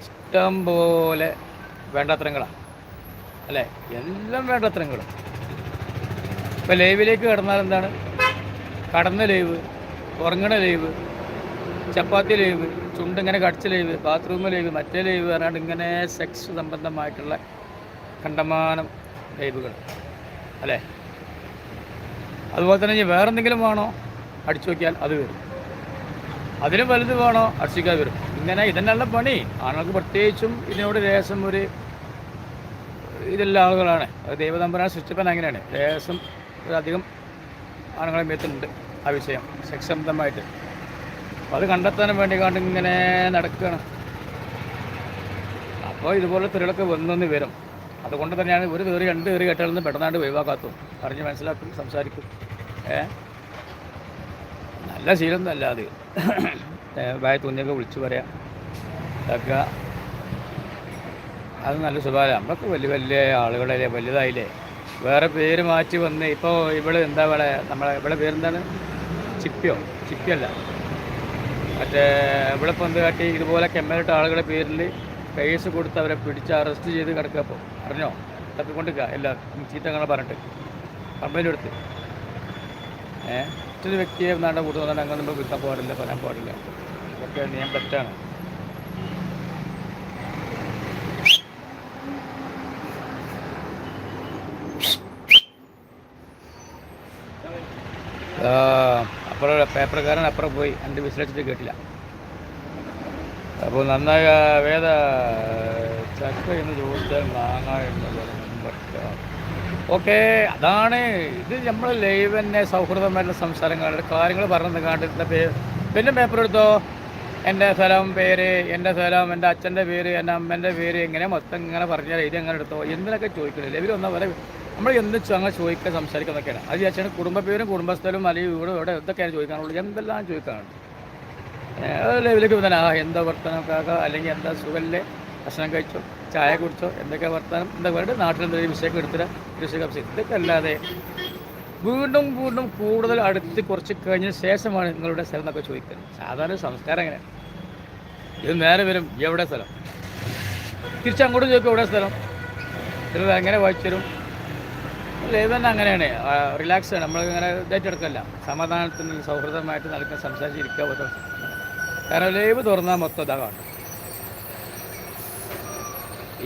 ഇഷ്ടം പോലെ വേണ്ടാത്തരങ്ങളാണ് അല്ലേ? എല്ലാം വേണ്ടാത്തരങ്ങളും ഇപ്പം ലൈവിലേക്ക് കടന്നാൽ എന്താണ്? കടന്ന ലൈവ് ഉറങ്ങണ ലൈവ് ചപ്പാത്തി ലൈവ് ചുണ്ട് ഇങ്ങനെ കടിച്ച ലൈവ് ബാത്റൂം ലൈവ് മറ്റേ ലൈവ് പറഞ്ഞാണ്ട് ഇങ്ങനെ സെക്സ് സംബന്ധമായിട്ടുള്ള കണ്ടമാനം ലൈവുകൾ. അല്ലേ? അതുപോലെ തന്നെ ഇനി വേറെന്തെങ്കിലും വേണോ? അടിച്ചു നോക്കിയാൽ അത് വരും. അതിലും വലുത് വേണോ? അടിച്ചിക്കാതെ വരും. ഇങ്ങനെ ഇതന്നെയുള്ള പണി. ആണുങ്ങൾക്ക് പ്രത്യേകിച്ചും ഇതിനോട് രേസം ഒരു ഇതെല്ലാം ആളുകളാണ്. അത് ദൈവതമ്പരാൻ സൃഷ്ടിപ്പൻ അങ്ങനെയാണ്. രേസം അധികം ആണുങ്ങളെ മേത്തുണ്ട് ആ വിഷയം. സെക്സ് അപ്പോൾ അത് കണ്ടെത്താനും വേണ്ടി കണ്ട് ഇങ്ങനെ നടക്കുകയാണ് അപ്പോൾ ഇതുപോലെ തെറികളൊക്കെ വന്നെന്ന് വരും. അതുകൊണ്ട് തന്നെയാണ് ഒരു കയറി രണ്ട് കയറി കേട്ടാലൊന്നും പെട്ടെന്നാണ്ട് ഒഴിവാക്കാത്തും പറഞ്ഞ് മനസ്സിലാക്കും സംസാരിക്കും. ഏ? നല്ല ശീലം അല്ല അത്. വായ തുന്നിയൊക്കെ വിളിച്ചു പറയാം. ഇതൊക്കെ അത് നല്ല സ്വഭാവം. നമ്മളൊക്കെ വലിയ വലിയ ആളുകളല്ലേ വലുതായില്ലേ. വേറെ പേര് മാറ്റി വന്ന് ഇപ്പോൾ ഇവിടെ എന്താ ഇവിടെ നമ്മളെ ഇവിടെ പേരെന്താണ്? ചിപ്പിയോ? ചിപ്പിയല്ല. മറ്റേ ഇവിടെ പന്ത് കാട്ടി? ഇതുപോലെ കെമ്മലിട്ട ആളുകളുടെ പേരിൽ കേസ് കൊടുത്ത് അവരെ പിടിച്ച് അറസ്റ്റ് ചെയ്ത് കിടക്കുക അപ്പോൾ അറിഞ്ഞോ? തപ്പിക്കൊണ്ടിരിക്കുക എല്ലാ ചീത്തങ്ങളെ പറഞ്ഞിട്ട്. കംപ്ലൈന്റ് കൊടുത്ത്. മറ്റൊരു വ്യക്തിയെ നാടെ കൂട്ടു വന്നാൽ അങ്ങനെ നമ്മൾ വിൽക്കാൻ പാടില്ല പറയാൻ പാടില്ല. ഇതൊക്കെ നിയമം തെറ്റാണ്. അപ്പുറം പേപ്പർക്കാരൻ അപ്പുറം പോയി എന്റെ വിസിലടിച്ചിട്ട് കേട്ടില്ല. അപ്പോൾ നന്നായി വേദ ചക്ക എന്ന് ചോദിച്ചാൽ മാങ്ങ എന്നുള്ളത് ഓക്കെ അതാണ്. ഇത് നമ്മൾ ലൈവ് തന്നെ സൗഹൃദമായിട്ടുള്ള സംസാരങ്ങൾ കാര്യങ്ങൾ പറഞ്ഞു കാണ്ടിരുന്ന പേര് പിന്നെ പേപ്പർ എടുത്തോ? എന്റെ സ്ഥലം പേര് എന്റെ സ്ഥലം എന്റെ അച്ഛന്റെ പേര് എന്റെ അമ്മേന്റെ പേര് എങ്ങനെ മൊത്തം ഇങ്ങനെ പറഞ്ഞാൽ ഇത് എങ്ങനെ എടുത്തോ? എന്തിനൊക്കെ ചോദിക്കണില്ല ഇവർ ഒന്നാ വരെ നമ്മൾ എന്ത് അങ്ങനെ ചോദിക്കാൻ സംസാരിക്കുന്നൊക്കെയാണ് അത് അച്ഛൻ കുടുംബ പേരും കുടുംബസ്ഥലും അല്ലെങ്കിൽ ഇവിടെ ഇവിടെ എന്തൊക്കെയാണ് ചോദിക്കാനുള്ളത്. എന്തെല്ലാം ചോദിക്കാനുണ്ട് ലെവലിലേക്ക് വന്നാൽ ആ എന്താ വർത്തമാനം കാക്ക അല്ലെങ്കിൽ എന്താ സുഖല്ലേ? ഭക്ഷണം കഴിച്ചോ? ചായ കുടിച്ചോ? എന്തൊക്കെ വർത്തമാനം എന്താ പറയുക നാട്ടിലെന്തെങ്കിലും വിഷയമൊക്കെ വിഷയം എടുത്തിട്ട് വിഷയം കപ്സ് ഇതൊക്കെ അല്ലാതെ വീണ്ടും വീണ്ടും കൂടുതൽ അടുത്ത് കുറച്ച് കഴിഞ്ഞ ശേഷമാണ് നിങ്ങളുടെ സ്ഥലം എന്നൊക്കെ ചോദിക്കുന്നത്. സാധാരണ സംസ്കാരം എങ്ങനെ ഇത് നേരെ വരും. എവിടെ സ്ഥലം? തിരിച്ചങ്ങോട്ട് ചോദിക്കും എവിടെ സ്ഥലം? ചിലത് എങ്ങനെ വായിച്ചു തരും? ലൈവ് തന്നെ അങ്ങനെയാണ്. റിലാക്സ് ആണ്. നമ്മൾ ഇങ്ങനെ ഇതായിട്ട് സമാധാനത്തിന് സൗഹൃദമായിട്ട് നടക്കാൻ സംസാരിച്ചിരിക്കുക കാരണം ലൈവ് തുറന്നാൽ മൊത്തം ഇതാകാണ്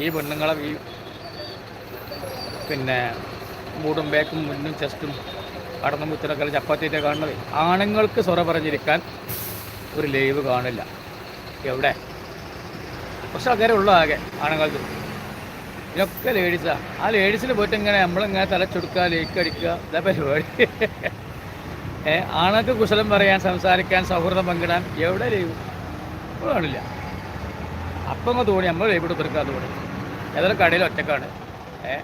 ഈ പെണ്ണുങ്ങളെ ഈ പിന്നെ മൂടും ബേക്കും മുന്നും ചെസ്റ്റും കടന്നും കുത്തിനൊക്കെ ചപ്പാത്തിയൊക്കെ കാണുന്നത്. ആണുങ്ങൾക്ക് സ്വറ പറഞ്ഞിരിക്കാൻ ഒരു ലൈവ് കാണില്ല. എവിടെ? പക്ഷെ ആൾക്കാരെ ഉള്ളു ആകെ ആണുങ്ങൾക്ക്. ഇതൊക്കെ ലേഡീസാണ് ആ. ലേഡീസിൽ പോയിട്ട് ഇങ്ങനെ നമ്മളിങ്ങനെ തലച്ചൊടുക്കുക ലേക്ക് അടിക്കുക ഇതാ പരിപാടി. ഏ ആണുങ്ങൾക്ക് കുശലം പറയാൻ സംസാരിക്കാൻ സൗഹൃദം പങ്കിടാൻ എവിടെ ലൈവ് കാണില്ല. അപ്പം അങ്ങ് തോണി നമ്മൾ ലൈവ് എടുത്തെടുക്കാൻ തോണി. ഏതൊരു കടയിൽ ഒറ്റക്കാണ്. ഏ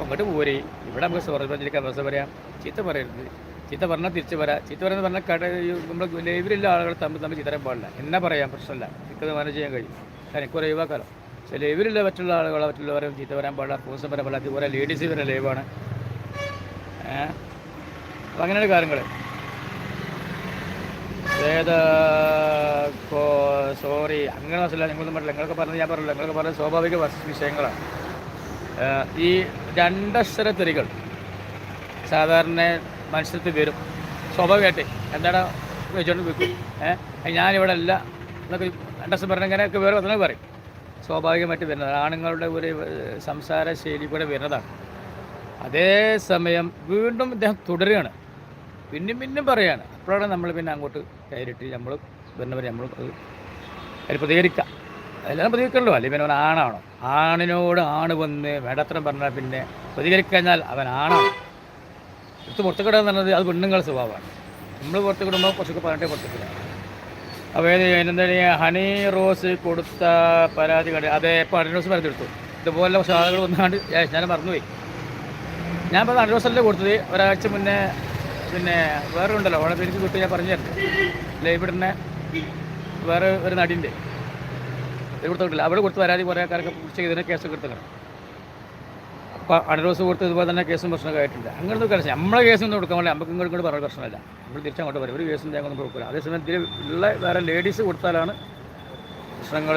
അപ്പം പോരെ. ഇവിടെ നമുക്ക് സൗഹൃദം പറഞ്ഞിരിക്കാൻ അവസ്ഥ പറയാം? ചീത്ത പറയരുത്. ചീത്ത പറഞ്ഞാൽ തിരിച്ച് വരാം. ചീത്ത പറയുന്നത് പറഞ്ഞാൽ കട നമ്മൾ ലൈവിലുള്ള ആളുകൾ തമ്മിൽ തമ്മിൽ ചീത്തരം പാടില്ല. എന്നാ പറയാം? പ്രശ്നമില്ല ചീത്ത മാനേജ് ചെയ്യാൻ കഴിയും. കാരണം കുറേ യുവാക്കാലം പക്ഷേ ലൈവിലുള്ള മറ്റുള്ള ആളുകളെ മറ്റുള്ളവരെ ചീത്ത വരാൻ പാടില്ല. പൂസം വരാൻ പാടില്ല. അതുപോലെ ലേഡീസ് വരെ ലൈവാണ് അപ്പം അങ്ങനെയുള്ള കാര്യങ്ങൾ സോറി അങ്ങനെ മനസ്സിലായി നിങ്ങളൊന്നും പറഞ്ഞില്ല നിങ്ങളൊക്കെ പറഞ്ഞത് ഞാൻ പറഞ്ഞില്ല നിങ്ങളൊക്കെ പറഞ്ഞത് സ്വാഭാവിക വിഷയങ്ങളാണ്. ഈ രണ്ടക്ഷര തെറികൾ സാധാരണ മനുഷ്യർക്ക് വരും. സ്വാഭാവികമായിട്ട് എന്താണ് വെച്ചോണ്ട് വെക്കും ഏഹ് ഞാനിവിടെ അല്ല. എന്നൊക്കെ രണ്ടക്ഷരം പറഞ്ഞ ഇങ്ങനെയൊക്കെ വേറെ അതിനൊക്കെ പറയും. സ്വാഭാവികമായിട്ട് വരുന്നതാണ് ആണുങ്ങളുടെ ഒരു സംസാര ശൈലി കൂടെ വരുന്നതാണ്. അതേസമയം വീണ്ടും ഇദ്ദേഹം തുടരുകയാണ്. പിന്നെയും പിന്നെയും പറയുകയാണ് അപ്പോഴാണ് നമ്മൾ പിന്നെ അങ്ങോട്ട് കയറിയിട്ട് നമ്മൾ വരുന്നവരെ നമ്മൾ അത് അതിൽ അതെല്ലാം പ്രതികരിക്കണല്ലോ. അല്ലെങ്കിൽ പിന്നെ അവൻ ആണാണോ? ആണിനോട് ആണ് വന്ന് വേണ്ടത്രം പറഞ്ഞാൽ പിന്നെ പ്രതികരിക്കഴിഞ്ഞാൽ അവൻ ആണാണ് എടുത്ത് പുറത്തേക്കിടുക എന്ന് പറഞ്ഞത് അത് പെണ്ണുങ്ങളുടെ സ്വഭാവമാണ്. നമ്മൾ പുറത്തുകിടുമ്പോൾ കുറച്ചൊക്കെ പറഞ്ഞിട്ടേ പുറത്തേക്കിടുക അപ്പോൾ ഏത് എന്താ ഹണി റോസ് കൊടുത്ത പരാതി കണ്ട് അതെ ഇപ്പോൾ ഹണി റോസ് പരാതി എടുത്തു ഇതുപോലെ കുറച്ച് ആളുകൾ വന്നാണ്ട് ഞാൻ മറന്നുപോയി. ഞാൻ ഇപ്പോൾ ഹണി റോസല്ലേ കൊടുത്തത്. ഒരാഴ്ച മുന്നേ പിന്നെ വേറെ ഉണ്ടല്ലോ അവളെ പേര് കിട്ടി ഞാൻ പറഞ്ഞു തരുന്നത് ലൈബ്രറിനെ വേറെ ഒരു നടിന്റെ കൊടുത്തിട്ടില്ല. അവിടെ കൊടുത്ത് പരാതി കുറേ ആൾക്കാരൊക്കെ പിടിച്ച് ഇതിനെ കേസൊക്കെ എടുത്തിട്ടുണ്ട്. അപ്പോൾ അണറോസ് കൊടുത്ത് ഇതുപോലെ തന്നെ കേസും പ്രശ്നമൊക്കെ ആയിട്ടില്ല അങ്ങനത്തെ കേസ് നമ്മളെ കേസൊന്നും കൊടുക്കാൻ വേണ്ടി നമുക്ക് ഇങ്ങോട്ട് ഇങ്ങോട്ട് പറഞ്ഞ പ്രശ്നമല്ല. നമ്മൾ തിരിച്ചങ്ങോട്ട് പറയും ഒരു കേസും ഞങ്ങളൊന്നും കൊടുക്കില്ല. അതേസമയം ഇതിൽ ഉള്ള വേറെ ലേഡീസ് കൊടുത്താലാണ് പ്രശ്നങ്ങൾ